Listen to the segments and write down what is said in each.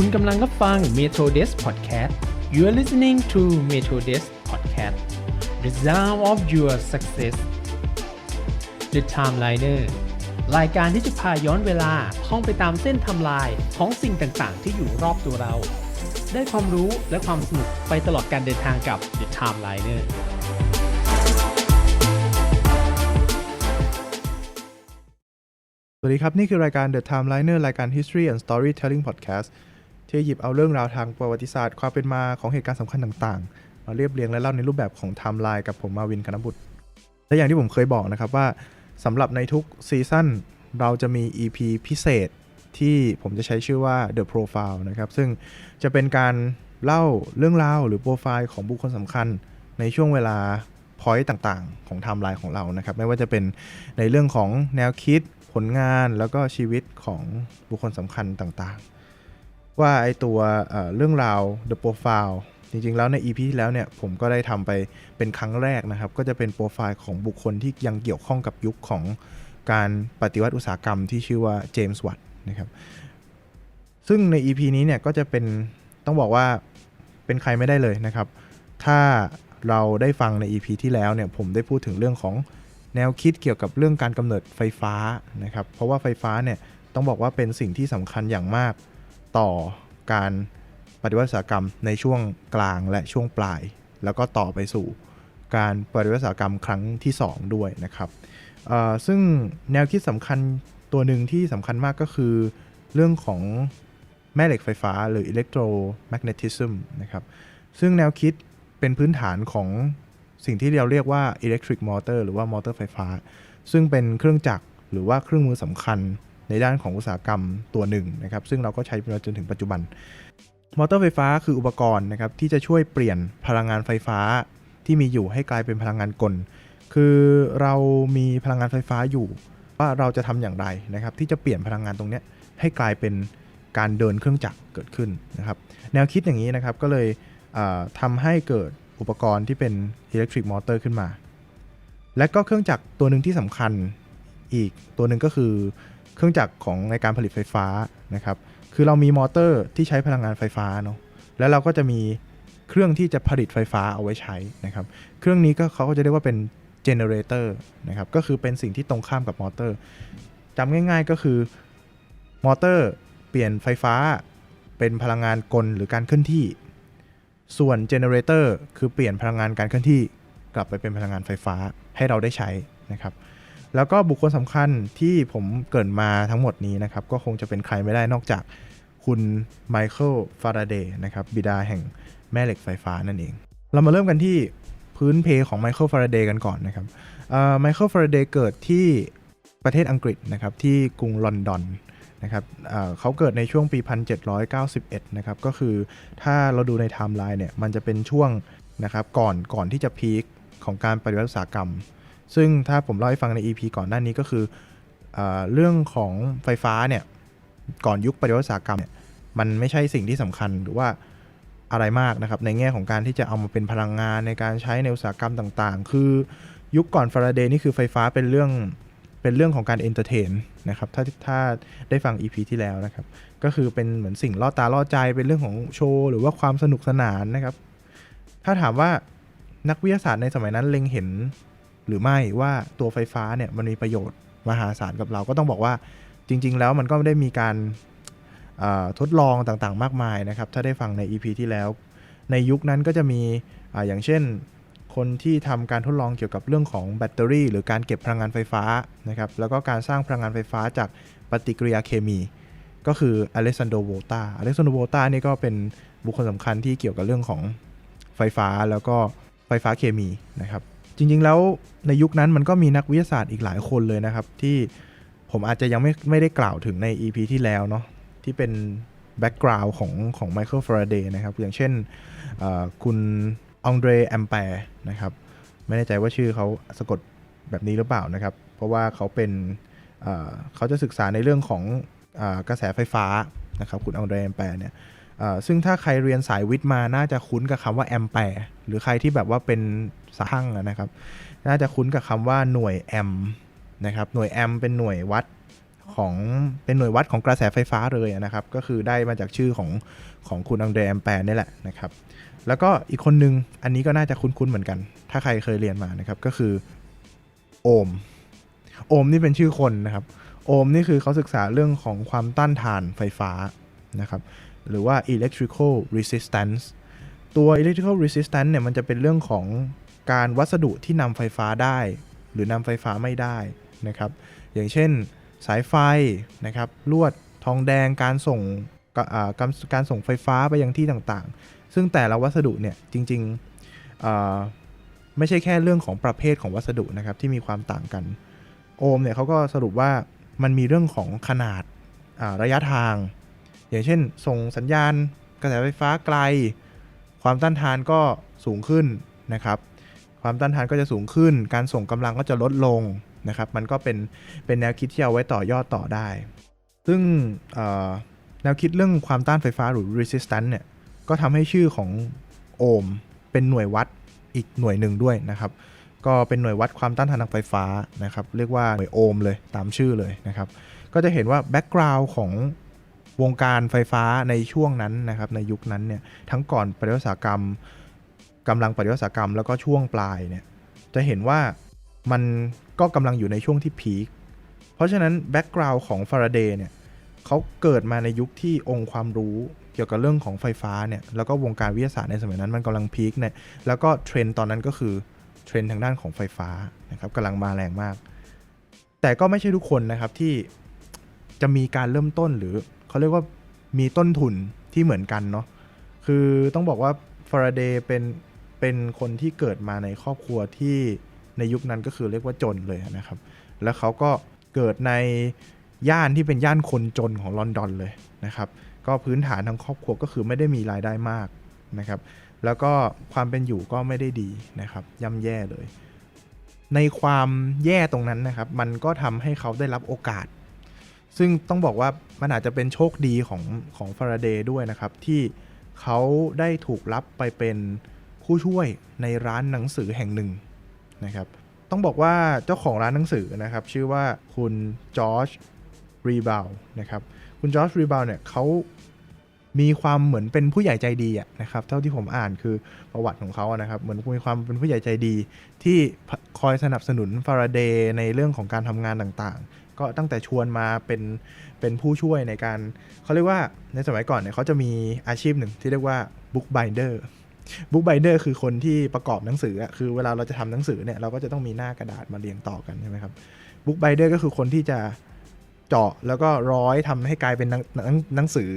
คุณกำลังรับฟัง Metro Desk Podcast You are listening to Metro Desk Podcast The Sound of Your Success The Timeliner รายการที่จะพาย้อนเวลาท่องไปตามเส้นทำลายของสิ่งต่างๆ ที่อยู่รอบตัวเรา ได้ความรู้และความสนุกไปตลอดการเดินทางกับ The Timeliner สวัสดีครับ นี่คือรายการ The Timeliner รายการ History and Storytelling Podcast ที่หยิบเอาเรื่องราวทางประวัติศาสตร์ ความเป็นมาของเหตุการณ์สำคัญต่างๆ มาเรียบเรียงและเล่าในรูปแบบของไทม์ไลน์กับผมมาวินคณบุตร และอย่างที่ผมเคยบอกนะครับว่าสำหรับในทุกซีซั่นเราจะมี EP พิเศษที่ผมจะใช้ชื่อว่า The Profile นะครับ ซึ่งจะเป็นการเล่าเรื่องราวหรือโปรไฟล์ของบุคคลสำคัญในช่วงเวลาพอยต์ต่างๆ ของไทม์ไลน์ของเรานะครับ ไม่ว่าจะเป็นในเรื่องของแนวคิด ผลงานแล้วก็ชีวิตของบุคคลสำคัญต่างๆ ว่าไอตัวเรื่องราว The Profile จริงๆ แล้วใน EP ที่แล้วเนี่ยผมก็ได้ทำไปเป็นครั้งแรกนะครับ ก็จะเป็นโปรไฟล์ของบุคคลที่ยังเกี่ยวข้องกับยุคของการปฏิวัติอุตสาหกรรมที่ชื่อว่าเจมส์วัตนะครับซึ่งใน EP นี้เนี่ยก็จะเป็นต้องบอกว่าเป็นใครไม่ได้เลยนะครับ ถ้าเราได้ฟังใน EP ที่แล้วเนี่ยผมได้พูดถึงเรื่องของแนวคิดเกี่ยวกับเรื่องการกำเนิดไฟฟ้านะครับ เพราะว่าไฟฟ้าเนี่ยต้องบอกว่าเป็นสิ่งที่สำคัญอย่างมาก ต่อการปฏิวัติอุตสาหกรรมในช่วงกลางและช่วงปลาย แล้วก็ต่อไปสู่การปฏิวัติอุตสาหกรรมครั้งที่ 2 ด้วยนะครับซึ่งแนวคิดสำคัญตัวหนึ่งที่สำคัญมากก็คือเรื่องของแม่เหล็กไฟฟ้าหรือ electromagnetism นะครับ ซึ่งแนวคิดเป็นพื้นฐานของสิ่งที่เราเรียกว่า electric motor หรือว่ามอเตอร์ไฟฟ้า ซึ่งเป็นเครื่องจักรหรือว่าเครื่องมือสำคัญ ในด้านของอุตสาหกรรมตัวหนึ่งนะครับ ซึ่งเราก็ใช้มาจนถึงปัจจุบัน มอเตอร์ไฟฟ้าคืออุปกรณ์นะครับที่จะช่วยเปลี่ยนพลังงานไฟฟ้าที่มีอยู่ให้กลายเป็นพลังงานกล คือเรามีพลังงานไฟฟ้าอยู่ ว่าเราจะทำอย่างไรนะครับ ที่จะเปลี่ยนพลังงานตรงนี้ให้กลายเป็นการเดินเครื่องจักรเกิดขึ้นนะครับ แนวคิดอย่างนี้นะครับก็เลยอ่าทำให้เกิดอุปกรณ์ที่เป็น electric motor ขึ้นมา และก็เครื่องจักรตัวหนึ่งที่สำคัญอีกตัวหนึ่งก็คือ เครื่องจักรของในการผลิตไฟฟ้านะครับ คือเรามีมอเตอร์ที่ใช้พลังงานไฟฟ้าเนาะแล้วเราก็จะมีเครื่องที่จะผลิตไฟฟ้าเอาไว้ใช้นะครับ เครื่องนี้ก็เขาก็จะเรียกว่าเป็นเจเนเรเตอร์นะครับก็คือเป็นสิ่งที่ตรงข้ามกับมอเตอร์จำง่ายๆก็คือมอเตอร์เปลี่ยนไฟฟ้าเป็นพลังงานกลหรือการเคลื่อนที่ ส่วนเจเนเรเตอร์คือเปลี่ยนพลังงานการเคลื่อนที่กลับไปเป็นพลังงานไฟฟ้าให้เราได้ใช้นะครับ แล้วก็บุคคลสำคัญที่ผมเกรินมาทั้งหมดนี้นะครับ ก็คงจะเป็นใครไม่ได้นอกจากคุณไมเคิลฟาราเดย์นะครับ บิดาแห่งแม่เหล็กไฟฟ้านั่นเอง เรามาเริ่มกันที่พื้นเพของไมเคิลฟาราเดย์กันก่อนนะครับไมเคิลฟาราเดย์เกิดที่ประเทศอังกฤษนะครับ ที่กรุงลอนดอนนะครับเอ่อเขาเกิดในช่วงปี 1791 นะครับ ก็คือถ้าเราดูในไทม์ไลน์เนี่ย มันจะเป็นช่วงนะครับ ก่อน ก่อนที่จะพีคของการปฏิวัติอุตสาหกรรม ซึ่งถ้าผมเล่าให้ฟังใน EP ก่อนหน้านี้ก็คือเอเรื่องของไฟฟ้าเนี่ย ก่อนยุคปฏิวัติอุตสาหกรรมเนี่ยมันไม่ใช่สิ่งที่สำคัญหรือว่าอะไรมากนะครับ ในแง่ของการที่จะเอามาเป็นพลังงานในการใช้ในอุตสาหกรรมต่างๆ คือยุคก่อนฟาราเดย์นี่คือไฟฟ้าเป็นเรื่องเป็นเรื่องของการเอนเตอร์เทนนะครับถ้าถ้าได้ฟัง EP ที่แล้วนะครับ ก็คือเป็นเหมือนสิ่งล่อตาล่อใจเป็นเรื่องของโชว์ หรือว่าความสนุกสนานนะครับ ถ้าถามว่านักวิทยาศาสตร์ในสมัยนั้นเล็งเห็น หรือไม่ว่าตัวไฟฟ้าเนี่ยมันมีประโยชน์มหาศาลกับเราก็ต้องบอกว่าจริง ๆ แล้วมันก็ไม่ได้มีการทดลองต่างๆ มากมายนะครับ ถ้าได้ฟังใน EP ที่แล้ว ในยุคนั้นก็จะมีออย่างเช่น คนที่ทำการทดลองเกี่ยวกับเรื่องของแบตเตอรี่ หรือการเก็บพลังงานไฟฟ้านะครับแล้วก็การสร้างพลังงานไฟฟ้าจากปฏิกิริยาเคมี ก็คืออเล็กซานโดโวตาอเล็กซานโดโวตานี่ก็เป็นบุคคลสำคัญที่เกี่ยวกับเรื่องของไฟฟ้าแล้วก็ไฟฟ้าเคมีนะครับ จริงๆแล้วในยุคนั้นมันก็มีนักวิทยาศาสตร์อีกหลายคนเลยนะครับ ที่ผมอาจจะยังไม่ไม่ได้กล่าวถึงใน EP ที่แล้วเนาะที่เป็นแบ็กกราวน์ของของไมเคิลฟาราเดย์นะครับ อย่างเช่นคุณองเดรแอมแปร์นะครับ ไม่แน่ใจว่าชื่อเขาสะกดแบบนี้หรือเปล่านะครับ เพราะว่าเขาเป็นเขาจะศึกษาในเรื่องของอกระแสไฟฟ้านะครับคุณองเดรแอมแปร์เนี่ยซึ่งถ้าใครเรียนสายวิทย์มาน่าจะคุ้นกับคำว่าแอมแปร์หรือใครที่แบบว่าเป็น สายช่างนะครับ น่าจะคุ้นกับคำว่าหน่วยแอมนะครับ หน่วยแอมป์เป็นหน่วยวัดของเป็นหน่วยวัดของกระแสไฟฟ้าเลยนะครับ ก็คือได้มาจากชื่อของของคุณอังเดรแอมแปร์นี่แหละนะครับ แล้วก็อีกคนนึงอันนี้ก็น่าจะคุ้นๆเหมือนกัน ถ้าใครเคยเรียนมานะครับก็คือโอมโอมนี่เป็นชื่อคนนะครับ โอมนี่คือเขาศึกษาเรื่องของความต้านทานไฟฟ้านะครับ หรือว่า electrical resistance ตัว electrical resistance เนี่ยมันจะเป็นเรื่องของ การวัสดุที่นำไฟฟ้าได้ หรือนำไฟฟ้าไม่ได้นะครับ อย่างเช่นสายไฟนะครับลวดทองแดงการส่งการส่งไฟฟ้าไปยังที่ต่างๆ ซึ่งแต่ละวัสดุเนี่ยจริงๆไม่ใช่แค่เรื่องของประเภทของวัสดุนะครับที่มีความต่างกัน โอมเนี่ยเขาก็สรุปว่ามันมีเรื่องของขนาดาระยะทาง อย่างเช่น ส่งสัญญาณกระแสไฟฟ้าไกล ความต้านทานก็สูงขึ้นนะครับ ความต้านทานก็จะสูงขึ้น การส่งกำลังก็จะลดลงนะครับ มันก็เป็นเป็นแนวคิดที่เอาไว้ต่อยอดต่อได้ ซึ่งแนวคิดเรื่องความต้านไฟฟ้าหรือ resistance เนี่ย ก็ทำให้ชื่อของโอห์มเป็นหน่วยวัดอีกหน่วยหนึ่งด้วยนะครับ ก็เป็นหน่วยวัดความต้านทานทางไฟฟ้านะครับ เรียกว่าหน่วยโอห์มเลยตามชื่อเลยนะครับ ก็จะเห็นว่าแบ็กกราวน์ของวงการไฟฟ้าในช่วงนั้นนะครับ ในยุคนั้นเนี่ย ทั้งก่อนปฏิวัติอุตสาหกรรม กำลังปฏิวัติกรรมแล้วก็ช่วงปลายเนี่ยจะเห็นว่ามันก็กำลังอยู่ในช่วงที่พีคเพราะฉะนั้นแบ็กกราวน์ของฟาราเดย์เนี่ยเขาเกิดมาในยุคที่องค์ความรู้เกี่ยวกับเรื่องของไฟฟ้าเนี่ยแล้วก็วงการวิทยาศาสตร์ในสมัยนั้นมันกำลังพีคเนี่ยแล้วก็เทรนตอนนั้นก็คือเทรนทางด้านของไฟฟ้านะครับกำลังมาแรงมาก แต่ก็ไม่ใช่ทุกคนนะครับที่จะมีการเริ่มต้นหรือเขาเรียกว่ามีต้นทุนที่เหมือนกันเนาะคือต้องบอกว่าฟาราเดย์เป็น เป็นคนที่เกิดมาในครอบครัวที่ในยุคนั้นก็คือเรียกว่าจนเลยนะครับ แล้วเขาก็เกิดในย่านที่เป็นย่านคนจนของลอนดอนเลยนะครับ ก็พื้นฐานทางครอบครัวก็คือไม่ได้มีรายได้มากนะครับ แล้วก็ความเป็นอยู่ก็ไม่ได้ดีนะครับย่ำแย่เลย ในความแย่ตรงนั้นนะครับ มันก็ทำให้เขาได้รับโอกาส ซึ่งต้องบอกว่ามันอาจจะเป็นโชคดีของของฟาราเดย์ด้วยนะครับ ที่เขาได้ถูกรับไปเป็น ผู้ช่วยในร้านหนังสือแห่งหนึ่งนะครับ ต้องบอกว่าเจ้าของร้านหนังสือนะครับ ชื่อว่าคุณจอร์จรีบาวนะครับ คุณจอร์จรีบาวเนี่ยเขามีความเหมือนเป็นผู้ใหญ่ใจดีะนะครับ เท่าที่ผมอ่านคือประวัติของเขาอะนะครับ เหมือนมีความเป็นผู้ใหญ่ใจดี ที่คอยสนับสนุนฟาราเดย์ในเรื่องของการทำงานต่างๆ ก็ตั้งแต่ชวนมาเป็นเป็นผู้ช่วยในการเขาเรียกว่าในสมัยก่อนเนี่ยเขาจะมีอาชีพหนึ่งที่เรียกว่าบุ๊กไบุ๊กไบเดอร์คือคนที่ประกอบหนังสืออะคือเวลาเราจะทำหนังสือเนี่ยเราก็จะต้องมีหน้ากระดาษมาเรียงต่อกันใช่ไหมครับบุ๊กไบเดอร์ก็คือคนที่จะเจาะแล้วก็ร้อยทำให้กลายเป็นหนังหนังหนังสือ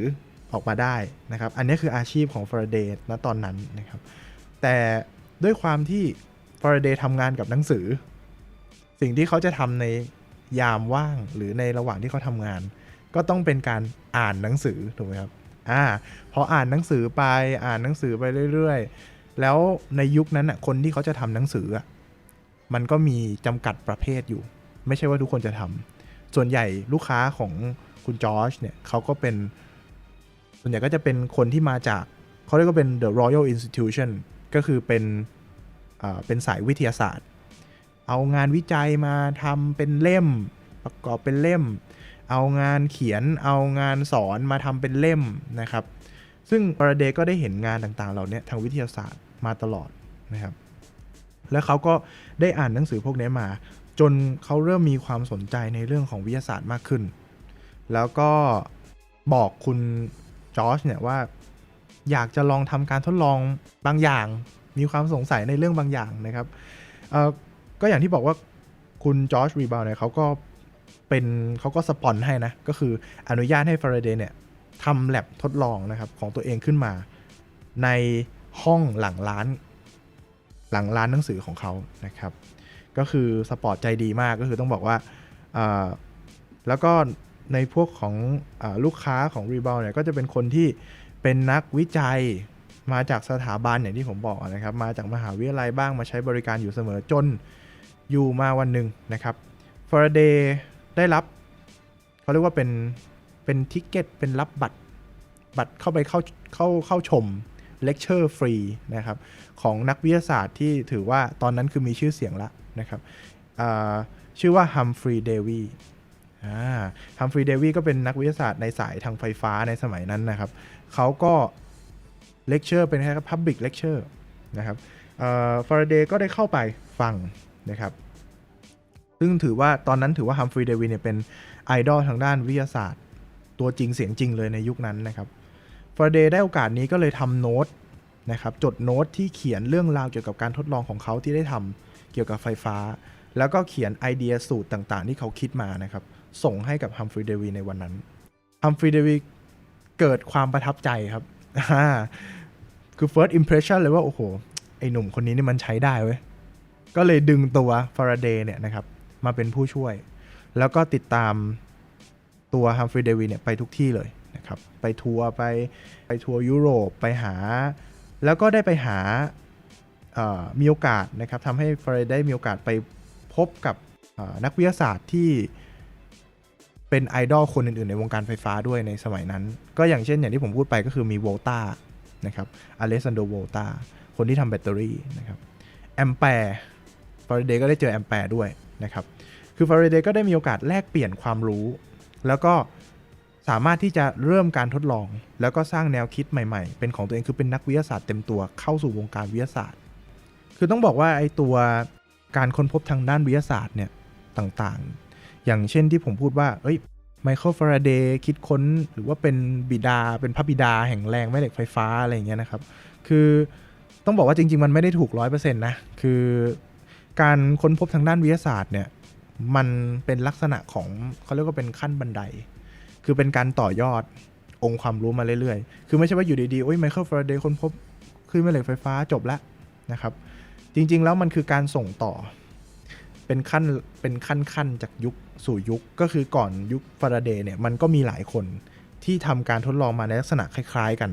ออกมาได้นะครับ อันนี้คืออาชีพของฟาราเดย์ณตอนนั้นนะครับ แต่ด้วยความที่ฟาราเดย์ทำงานกับหนังสือ สิ่งที่เขาจะทำในยามว่างหรือในระหว่างที่เขาทำงาน ก็ต้องเป็นการอ่านหนังสือถูกไหมครับ อ่าพออ่านหนังสือไปอ่านหนังสือไปเรื่อยๆ แล้วในยุคนั้นอะคนที่เขาจะทำหนังสืออะมันก็มีจำกัดประเภทอยู่ ไม่ใช่ว่าทุกคนจะทำส่วนใหญ่ลูกค้าของคุณจอร์จเนี่ยเขาก็เป็น ส่วนใหญ่ก็จะเป็นคนที่มาจากเขาเรียกว่าเป็น the Royal Institution ก็คือเป็นอ่าเป็นสายวิทยาศาสตร์ เอางานวิจัยมาทำเป็นเล่ม ประกอบเป็นเล่ม เอางานเขียนเอางานสอนมาทำเป็นเล่มนะครับ ซึ่งฟารเดก็ได้เห็นงานต่างๆ เหล่านี้ทางวิทยาศาสตร์มาตลอดนะครับ แล้วเขาก็ได้อ่านหนังสือพวกนี้มา จนเขาเริ่มมีความสนใจในเรื่องของวิทยาศาสตร์มากขึ้น แล้วก็บอกคุณจอร์จเนี่ยว่าอยากจะลองทำการทดลองบางอย่าง มีความสงสัยในเรื่องบางอย่างนะครับก็อย่างที่บอกว่าคุณจอร์จรีบาวเนี่ยเขาก็ เป็นเขาก็สปอนให้นะ ก็คืออนุญาตให้ฟาราเดย์เนี่ยทำแลบทดลองนะครับของตัวเองขึ้นมา ในห้องหลังร้าน หลังร้านหนังสือของเขานะครับ ก็คือสปอร์ตใจดีมากก็คือต้องบอกว่าแล้วก็ในพวกของอลูกค้าของ r e b o u n เนี่ยก็จะเป็นคนที่เป็นนักวิจัยมาจากสถาบันอย่างที่ผมบอกนะครับ มาจากมหาวิทยาลัยบ้างมาใช้บริการอยู่เสมอจนอยู่มาวันหนึ่งนะครับฟาราเดย์ ได้รับเขาเรียกว่าเป็นเป็นทิกเก็ตเป็นรับบัตรบัตรเข้าไปเข้าเข้าเข้าชมเลคเชอร์ฟรีนะครับของนักวิทยาศาสตร์ที่ถือว่าตอนนั้นคือมีชื่อเสียงละนะครับชื่อว่าฮัมฟรีย์เดวี่ฮัมฟรีย์เดวีก็เป็นนักวิทยาศาสตร์ในสายทางไฟฟ้าในสมัยนั้นนะครับเขาก็เลคเชอร์เป็นแค่ Public Lecture นะครับฟาราเดย์ก็ได้เข้าไปฟังนะครับ ซึ่งถือว่าตอนนั้นถือว่าฮัมฟรีย์เดวีเนี่ยเป็นไอดอลทางด้านวิทยาศาสตร์ ตัวจริงเสียงจริงเลยในยุคนั้นนะครับฟาราเดย์ได้โอกาสนี้ก็เลยทำโน้ตนะครับจดโน้ตที่เขียนเรื่องราวเกี่ยวกับการทดลองของเขาที่ได้ทำเกี่ยวกับไฟฟ้า แล้วก็เขียนไอเดียสูตรต่างๆ ที่เขาคิดมานะครับส่งให้กับฮัมฟรีย์เดวีในวันนั้นฮัมฟรีย์เดวีเกิดความประทับใจครับคือ first impression เลยว่า โอ้โห ไอหนุ่มคนนี้นี่มันใช้ได้เว้ย ก็เลยดึงตัวฟาราเดย์เนี่ยนะครับ มาเป็นผู้ช่วย แล้วก็ติดตามตัวฮัมฟรีย์เดวีเนี่ยไปทุกที่เลยนะครับ ไปทัวร์ไปไปทัวร์ยุโรปไปหา แล้วก็ได้ไปหามีโอกาสนะครับทำให้ฟรดย์ได้มีโอกาสไปพบกับนักวิทยาศาสตร์ที่เป็นไอดอลคนอื่น ๆ ในวงการไฟฟ้าด้วยในสมัยนั้น ก็อย่างเช่นอย่างที่ผมพูดไปก็คือมีโวลตานะครับอเลสซานโดโวลตาคนที่ทำแบตเตอรี่นะครับแอมแปร์ ฟาราเดย์ก็ได้เจอแอมแปร์ด้วยนะครับ คือฟาราเดย์ก็ได้มีโอกาสแลกเปลี่ยนความรู้ แล้วก็สามารถที่จะเริ่มการทดลอง แล้วก็สร้างแนวคิดใหม่ๆ เป็นของตัวเองคือเป็นนักวิทยาศาสตร์เต็มตัวเข้าสู่วงการวิทยาศาสตร์ คือต้องบอกว่าไอ้ตัวการค้นพบทางด้านวิทยาศาสตร์เนี่ยต่างๆ อย่างเช่นที่ผมพูดว่า เอ้ยไมเคิลฟาราเดย์คิดค้นหรือว่าเป็นบิดา เป็นพระบิดาแห่งแรงแม่เหล็กไฟฟ้าอะไรอย่างเงี้ยนะครับ คือต้องบอกว่าจริง ๆ มันไม่ได้ถูกร้อยเปอร์เซ็นต์นะ คือ การค้นพบทางด้านวิทยาศาสตร์เนี่ยมันเป็นลักษณะของเขาเรียกว่าเป็นขั้นบันได คือเป็นการต่อยอดองค์ความรู้มาเรื่อยๆ คือไม่ใช่ว่าอยู่ดีๆ โอ้ยไมเคิลฟาราเดย์ค้นพบคลื่นแม่เหล็กไฟฟ้าจบแล้วนะครับ จริงๆแล้วมันคือการส่งต่อ เป็นขั้นเป็นขั้นขั้นจากยุคสู่ยุคก็คือก่อนยุคฟาราเดย์เนี่ยมันก็มีหลายคนที่ทำการทดลองมาในลักษณะคล้ายๆกัน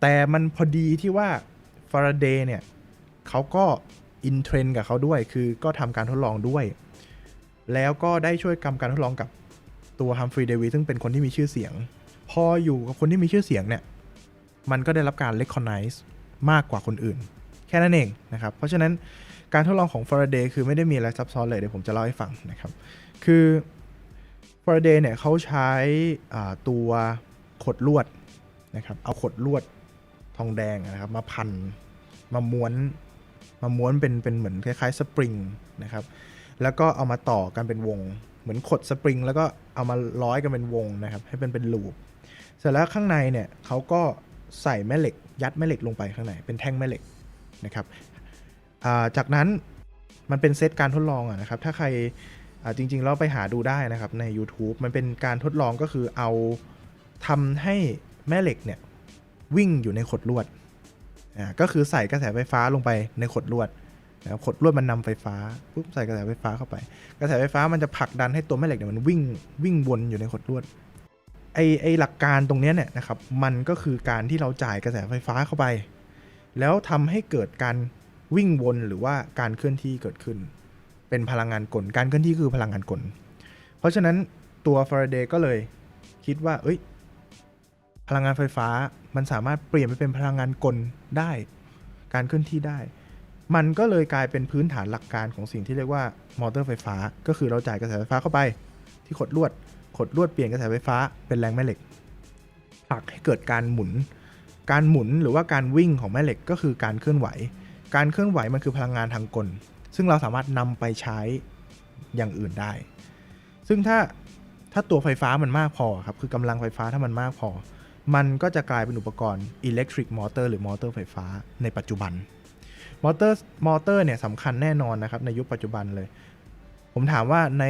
แต่มันพอดีที่ว่าฟาราเดย์เนี่ยเขาก็ อินเทรนกับเขาด้วย คือก็ทำการทดลองด้วย แล้วก็ได้ช่วยกำการทดลองกับตัวฮัมฟรีย์เดวิสซึ่งเป็นคนที่มีชื่อเสียง พออยู่กับคนที่มีชื่อเสียงเนี่ย มันก็ได้รับการ recognize มากกว่าคนอื่น แค่นั้นเองนะครับ เพราะฉะนั้นการทดลองของฟาราเดย์คือไม่ได้มีอะไรซับซ้อนเลยเดี๋ยวผมจะเล่าให้ฟังนะครับ คือฟาราเดย์เนี่ยเขาใช้ตัวขดลวดนะครับ เอาขดลวดทองแดงนะครับ มาพันมาม้วน มาม้วนเป็นเป็นเหมือนคล้ายๆสปริงนะครับแล้วก็เอามาต่อกันเป็นวง เหมือนขดสปริง แล้วก็เอามาร้อยกันเป็นวงนะครับให้เป็นเป็นลูปเสร็จแล้วข้างในเนี่ยเขาก็ใส่แม่เหล็ก ยัดแม่เหล็กลงไปข้างในเป็นแท่งแม่เหล็กนะครับจากนั้นมันเป็นเซตการทดลองอะนะครับถ้าใครจริงๆเราไปหาดูได้นะครับใน YouTube มันเป็นการทดลองก็คือเอาทำให้แม่เหล็กเนี่ยวิ่งอยู่ในขดลวด อ่าก็คือใส่กระแสไฟฟ้าลงไปในขดลวดนะครับขดลวดมันนำไฟฟ้าปุ๊บใส่กระแสไฟฟ้าเข้าไป กระแสไฟฟ้ามันจะผลักดันให้ตัวแม่เหล็กเนี่ยมันวิ่งวิ่งวนอยู่ในขดลวดไอไอหลักการตรงนี้เนี่ยนะครับมันก็คือการที่เราจ่ายกระแสไฟฟ้าเข้าไป แล้วทำให้เกิดการวิ่งวนหรือว่าการเคลื่อนที่เกิดขึ้น เป็นพลังงานกล การเคลื่อนที่คือพลังงานกล เพราะฉะนั้นตัวฟาราเดย์ก็เลยคิดว่า เอ้ย ลังงานไฟฟ้ามันสามารถเปลี่ยนไปเป็นพลังงานกลได้ การเคลื่อนที่ได้ มันก็เลยกลายเป็นพื้นฐานหลักการของสิ่งที่เรียกว่ามอเตอร์ไฟฟ้า ก็คือเราจ่ายกระแสไฟฟ้าเข้าไป ที่ขดลวด ขดลวดเปลี่ยนกระแสไฟฟ้าเป็นแรงแม่เหล็กผลักให้เกิดการหมุน การหมุนหรือว่าการวิ่งของแม่เหล็กก็คือการเคลื่อนไหว การเคลื่อนไหวมันคือพลังงานทางกล ซึ่งเราสามารถนำไปใช้อย่างอื่นได้ ซึ่งถ้าถ้าตัวไฟฟ้ามันมากพอครับ คือกำลังไฟฟ้าถ้ามันมากพอ มันก็จะกลายเป็นอุปกรณ์ electric motor หรือมอเตอร์ไฟฟ้าในปัจจุบันมอเตอร์มอเตอร์เนี่ยสำคัญแน่นอนนะครับในยุคปัจจุบันเลย ผมถามว่าใน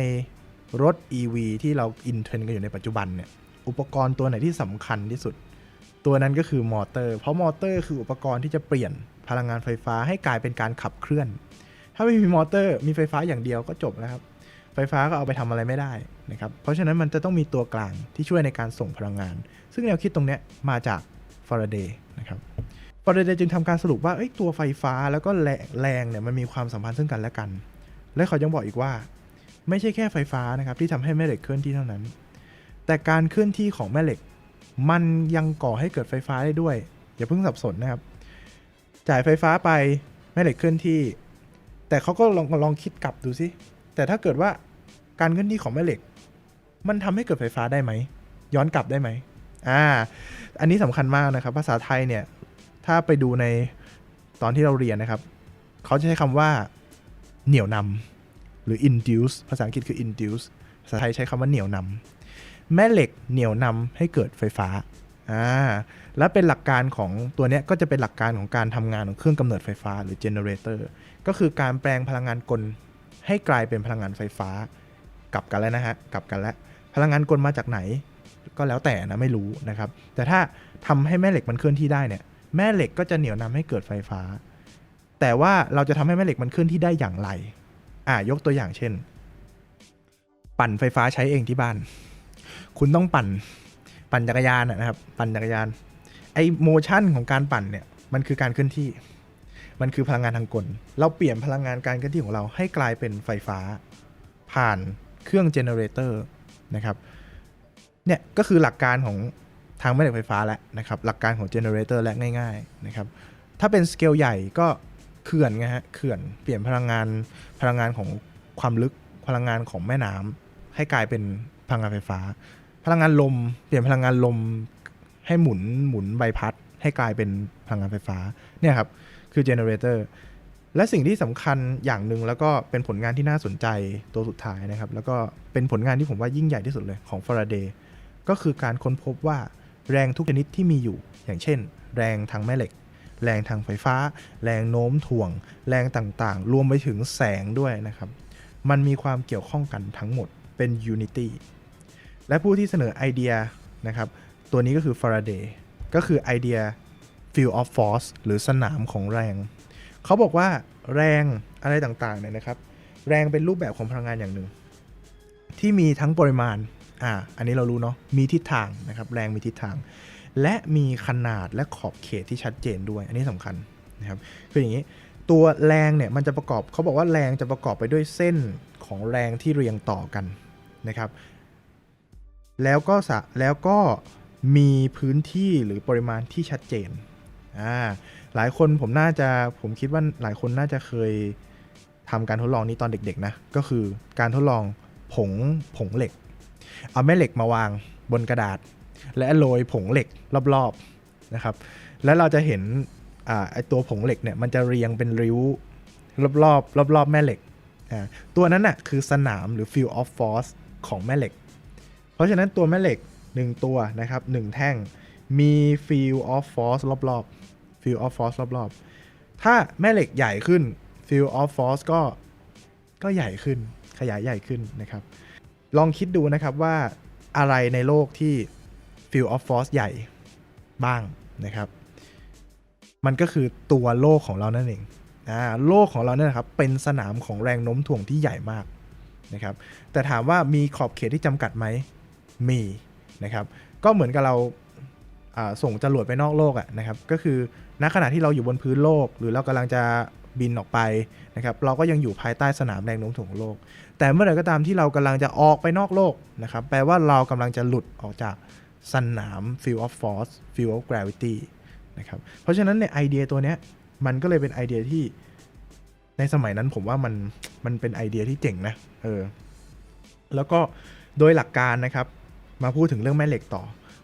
รถ EV ที่เราอินเทรนกันอยู่ในปัจจุบันเนี่ยอุปกรณ์ตัวไหนที่สำคัญที่สุด ตัวนั้นก็คือมอเตอร์ เพราะมอเตอร์คืออุปกรณ์ที่จะเปลี่ยนพลังงานไฟฟ้าให้กลายเป็นการขับเคลื่อน ถ้าไม่มีมอเตอร์มีไฟฟ้าอย่างเดียวก็จบแล้วครับ ไฟฟ้าก็เอาไปทำอะไรไม่ได้นะครับ เพราะฉะนั้นมันจะต้องมีตัวกลางที่ช่วยในการส่งพลังงาน ซึ่งแนวคิดตรงนี้มาจากฟาราเดย์นะครับฟาราเดย์จึงทำการสรุปว่าเอ้ตัวไฟฟ้าแล้วก็แรงแรงเนี่ยมันมีความสัมพันธ์ซึ่งกันและกัน และเขายังบอกอีกว่า ไม่ใช่แค่ไฟฟ้านะครับที่ทำให้แม่เหล็กเคลื่อนที่เท่านั้น แต่การเคลื่อนที่ของแม่เหล็ก มันยังก่อให้เกิดไฟฟ้าได้ด้วย อย่าเพิ่งสับสนนะครับ จ่ายไฟฟ้าไปแม่เหล็กเคลื่อนที่ แต่เขาก็ลองลองคิดกลับดูสิ แต่ถ้าเกิดว่าการเคลื่อนที่ของแม่เหล็ก มันทำให้เกิดไฟฟ้าได้ไหม ย้อนกลับได้ไหมอ่าอันนี้สำคัญมากนะครับ ภาษาไทยเนี่ย ถ้าไปดูในตอนที่เราเรียนนะครับ เขาจะใช้คำว่าเหนี่ยวนำหรือ induce ภาษาอังกฤษคือ induce ภาษาไทยใช้คำว่าเหนี่ยวนำแม่เหล็กเหนี่ยวนำให้เกิดไฟฟ้าอ่าและเป็นหลักการของตัวนี้ก็จะเป็นหลักการของการทำงานของเครื่องกำเนิดไฟฟ้าหรือ generator ก็คือการแปลงพลังงานกล ให้กลายเป็นพลังงานไฟฟ้ากลับกันแล้วนะฮะกลับกันแล้ว พลังงานกลมาจากไหน ก็แล้วแต่นะไม่รู้นะครับ แต่ถ้าทำให้แม่เหล็กมันเคลื่อนที่ได้เนี่ยแม่เหล็กก็จะเหนี่ยวนำให้เกิดไฟฟ้า แต่ว่าเราจะทำให้แม่เหล็กมันเคลื่อนที่ได้อย่างไร อ่ายกตัวอย่างเช่น ปั่นไฟฟ้าใช้เองที่บ้าน คุณต้องปั่นปั่นจักรยานนะครับ ปั่นจักรยานไอ้โมชั่นของการปั่นเนี่ยมันคือการเคลื่อนที่ มันคือพลังงานทางกล เราเปลี่ยนพลังงานการเคลื่อนที่ของเราให้กลายเป็นไฟฟ้า ผ่านเครื่องเจเนเรเตอร์นะครับเนี่ยก็คือหลักการของทางแม่เหล็กไฟฟ้าแล้วนะครับ หลักการของเจเนเรเตอร์และง่ายๆนะครับถ้าเป็นสเกลใหญ่ก็เขื่อนไงฮะเขื่อนเปลี่ยนพลังงานพลังงานของความลึกพลังงานของแม่น้ำให้กลายเป็นพลังงานไฟฟ้า พลังงานลม เปลี่ยนพลังงานลมให้หมุนหมุนใบพัด ให้กลายเป็นพลังงานไฟฟ้าเนี่ยครับ คือเจเนเรเตอร์และสิ่งที่สำคัญอย่างหนึ่งแล้วก็เป็นผลงานที่น่าสนใจตัวสุดท้ายนะครับ แล้วก็เป็นผลงานที่ผมว่ายิ่งใหญ่ที่สุดเลยของฟาราเดย์ก็คือการค้นพบว่าแรงทุกชนิดที่มีอยู่ อย่างเช่น แรงทางแม่เหล็ก แรงทางไฟฟ้า แรงโน้มถ่วง แรงต่างๆ รวมไปถึงแสงด้วยนะครับ มันมีความเกี่ยวข้องกันทั้งหมดเป็น Unity และผู้ที่เสนอไอเดียนะครับ ตัวนี้ก็คือฟาราเดย์ก็คือไอเดีย field of force หรือสนามของแรง เขาบอกว่าแรงอะไรต่างๆเนี่ยนะครับ แรงเป็นรูปแบบของพลังงานอย่างหนึ่ง ที่มีทั้งปริมาณอ่าอันนี้เรารู้เนาะมีทิศทางนะครับแรงมีทิศทาง และมีขนาดและขอบเขตที่ชัดเจนด้วย อันนี้สำคัญนะครับคืออย่างนี้ตัวแรงเนี่ยมันจะประกอบเขาบอกว่าแรงจะประกอบไปด้วยเส้นของแรงที่เรียงต่อกันนะครับ แล้วก็สแล้วก็มีพื้นที่หรือปริมาณที่ชัดเจน อ่าหลายคนผมน่าจะผมคิดว่าหลายคนน่าจะเคยทำการทดลองนี้ตอนเด็กๆนะก็คือการทดลองผงผงเหล็ก เอาแม่เหล็กมาวางบนกระดาษ และโรยผงเหล็กรอบๆนะครับ แล้วเราจะเห็นอ่าไอตัวผงเหล็กเนี่ยมันจะเรียงเป็นริ้วรอบๆรอบๆแม่เหล็กอ่าตัวนั้นน่ะคือสนามหรือ field of force ของแม่เหล็ก เพราะฉะนั้นตัวแม่เหล็ก 1 ตัวนะครับ1แท่ง มี field of force รอบๆ field of force รอบๆ ถ้าแม่เหล็กใหญ่ขึ้น field of force ก็ก็ใหญ่ขึ้นขยายใหญ่ขึ้นนะครับ ลองคิดดูนะครับว่าอะไรในโลกที่ field of force ใหญ่บ้างนะครับ มันก็คือตัวโลกของเรานั่นเองอ่าโลกของเราเนี่ยนะครับเป็นสนามของแรงโน้มถ่วงที่ใหญ่มากนะครับแต่ถามว่ามีขอบเขตที่จำกัดไหมมีนะครับ ก็เหมือนกับเรา ส่งจรวดไปนอกโลกอะนะครับก็คือณขณะที่เราอยู่บนพื้นโลก หรือเรากำลังจะบินออกไปนะครับเราก็ยังอยู่ภายใต้สนามแรงโน้มถ่วงของโลก แต่เมื่อไหร่ก็ตามที่เรากำลังจะออกไปนอกโลกนะครับแปลว่าเรากำลังจะหลุดออกจากสนาม field of force field of gravity นะครับเพราะฉะนั้นในไอเดียตัวเนี้ยมันก็เลยเป็นไอเดียที่ในสมัยนั้นผมว่ามันมันเป็นไอเดียที่เจ๋งนะเออแล้วก็โดยหลักการนะครับมาพูดถึงเรื่องแม่เหล็กต่อ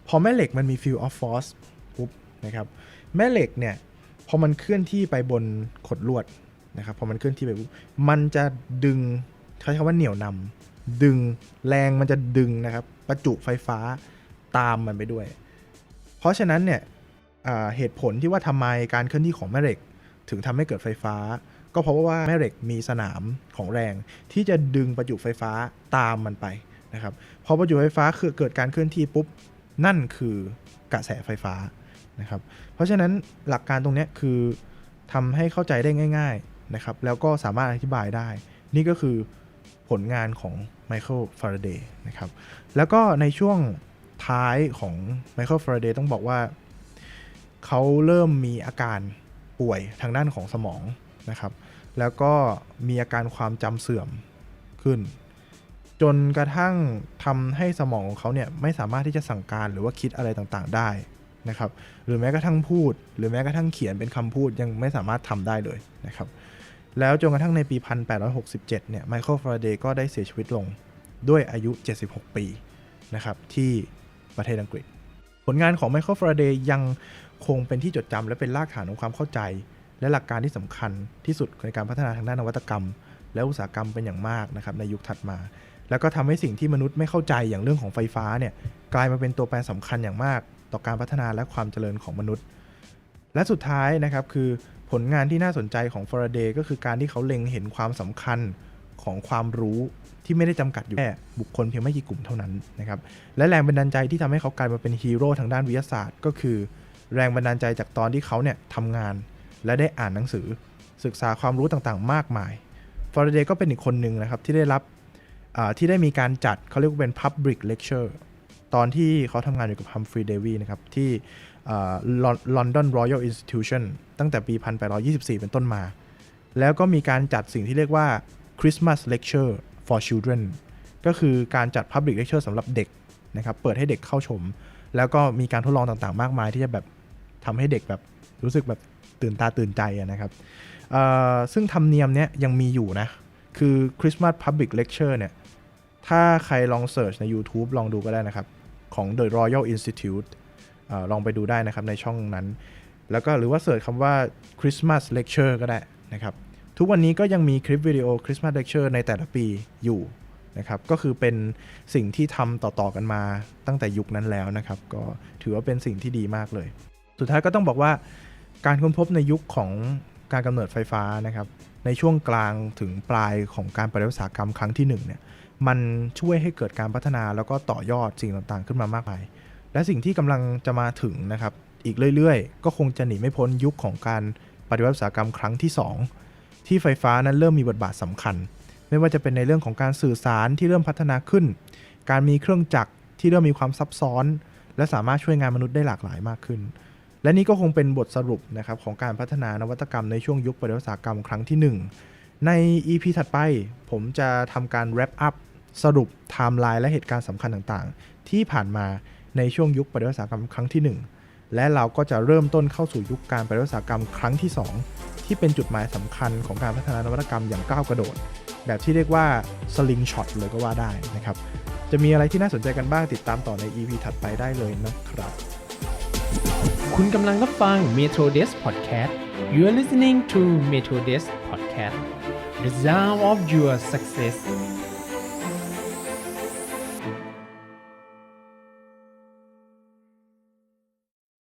พอแม่เหล็กมันมี field of force ปุ๊บนะครับแม่เหล็กเนี่ยพอมันเคลื่อนที่ไปบนขดลวดนะครับพอมันเคลื่อนที่ไปปุ๊บมันจะดึงใช้คำว่าเหนี่ยวนำดึงแรงมันจะดึงนะครับประจุไฟฟ้าตามมันไปด้วย เพราะฉะนั้นเนี่ยเหตุผลที่ว่าทำไมการเคลื่อนที่ของแม่เหล็ก ถึงทำให้เกิดไฟฟ้า ก็เพราะว่าแม่เหล็กมีสนามของแรง ที่จะดึงประจุไฟฟ้าตามมันไปนะครับพอประจุไฟฟ้าคือเกิดการเคลื่อนที่ปุ๊บ นั่นคือกระแสไฟฟ้านะครับ เพราะฉะนั้นหลักการตรงนี้คือทำให้เข้าใจได้ง่าย ๆนะครับ แล้วก็สามารถอธิบายได้ นี่ก็คือผลงานของไมเคิลฟาราเดย์นะครับ แล้วก็ในช่วงท้ายของไมเคิลฟาราเดย์ต้องบอกว่าเขาเริ่มมีอาการป่วยทางด้านของสมองนะครับ แล้วก็มีอาการความจำเสื่อมขึ้น จนกระทั่งทำให้สมองของเขาเนี่ยไม่สามารถที่จะสั่งการหรือว่าคิดอะไรต่างๆได้นะครับหรือแม้กระทั่งพูด หรือแม้กระทั่งเขียนเป็นคำพูดยังไม่สามารถทำได้เลยนะครับแล้วจนกระทั่งในปี 1867 เนี่ยไมเคิลฟาราเดย์ก็ได้เสียชีวิตลงด้วยอายุ 76 ปีนะครับที่ประเทศอังกฤษ ผลงานของไมเคิลฟาราเดย์ยังคงเป็นที่จดจำและเป็นรากฐานของความเข้าใจ และหลักการที่สำคัญที่สุดในการพัฒนาทางด้านนวัตกรรม และอุตสาหกรรมเป็นอย่างมากนะครับในยุคถัดมา แล้วก็ทำให้สิ่งที่มนุษย์ไม่เข้าใจอย่างเรื่องของไฟฟ้าเนี่ยกลายมาเป็นตัวแปรสำคัญอย่างมาก ต่อการพัฒนาและความเจริญของมนุษย์ และสุดท้ายนะครับคือผลงานที่น่าสนใจของฟาราเดย์ก็คือการที่เขาเล็งเห็นความสำคัญของความรู้ที่ไม่ได้จำกัดอยู่แค่บุคคลเพียงไม่กี่กลุ่มเท่านั้นนะครับและแรงบันดาลใจที่ทำให้เขากลายมาเป็นฮีโร่ทางด้านวิทยาศาสตร์ ก็คือ แรงบันดาลใจจากตอนที่เขาเนี่ยทำงาน และได้อ่านหนังสือ ศึกษาความรู้ต่างๆ มากมายฟาราเดย์ก็เป็นอีกคนหนึ่งนะครับที่ได้รับ ที่ได้มีการจัดเขาเรียกว่าเป็น Public Lecture ตอนที่เขาทำงานอยู่กับ Humphrey Davy นะครับ ที่ลอนดอนรอยัลอินสติทิวชันตั้งแต่ปี 1824 เป็นต้นมา แล้วก็มีการจัดสิ่งที่เรียกว่า Christmas Lecture for Children ก็คือการจัด Public Lecture สำหรับเด็กนะครับ เปิดให้เด็กเข้าชม แล้วก็มีการทดลองต่างๆ มากมายที่จะแบบทำให้เด็กแบบรู้สึกแบบตื่นตาตื่นใจนะครับซึ่งธรรมเนียมเนี้ยยังมีอยู่นะ คือ Christmas Public Lecture เนี่ย ถ้าใครลองเสิร์ชใน YouTube ลองดูก็ได้นะครับ ของ The Royal Institute อลองไปดูได้นะครับในช่องนั้น แล้วก็หรือว่าเสิร์ชคำว่า Christmas Lecture ก็ได้นะครับ ทุกวันนี้ก็ยังมีคลิปวิดีโอ Christmas Lecture ในแต่ละปีอยู่นะครับก็คือเป็นสิ่งที่ทำต่อๆกันมาตั้งแต่ยุคนั้นแล้วนะครับ ก็ถือว่าเป็นสิ่งที่ดีมากเลย สุดท้ายก็ต้องบอกว่าการค้นพบในยุคของการกำเนิดไฟฟ้านะครับในช่วงกลางถึงปลายของการปฏิวัติอุตสาหกรรมครั้งที่หนึ่งเนี่ย มันช่วยให้เกิดการพัฒนาแล้วก็ต่อยอดสิ่งต่างๆ ขึ้นมามากมายและสิ่งที่กำลังจะมาถึงนะครับ อีกเรื่อยๆ ก็คงจะหนีไม่พ้นยุคของการปฏิวัติอุตสาหกรรมครั้งที่ 2 ที่ไฟฟ้านั้นเริ่มมีบทบาทสำคัญ ไม่ว่าจะเป็นในเรื่องของการสื่อสารที่เริ่มพัฒนาขึ้น การมีเครื่องจักรที่เริ่มมีความซับซ้อน และสามารถช่วยงานมนุษย์ได้หลากหลายมากขึ้น และนี่ก็คงเป็นบทสรุปนะครับของการพัฒนานวัตกรรมในช่วงยุคปฏิวัติอุตสาหกรรมครั้งที่หนึ่งใน EP ถัดไปผมจะทำการ wrap up สรุปไทม์ไลน์และเหตุการณ์สำคัญต่างๆ ที่ผ่านมาในช่วงยุคปฏิวัติอุตสาหกรรมครั้งที่ 1 และเราก็จะเริ่มต้นเข้าสู่ยุคการปฏิวัติอุตสาหกรรมครั้งที่ 2 ที่เป็นจุดหมายสำคัญของการพัฒนานวัตกรรมอย่างก้าวกระโดด แบบที่เรียกว่า sling shot เลยก็ว่าได้นะครับจะมีอะไรที่น่าสนใจกันบ้างติดตามต่อใน EP ถัดไปได้เลยนะครับ คุณกำลังรับฟัง Metro Desk Podcast You are listening to Metro Desk Podcast The Sound of Your Success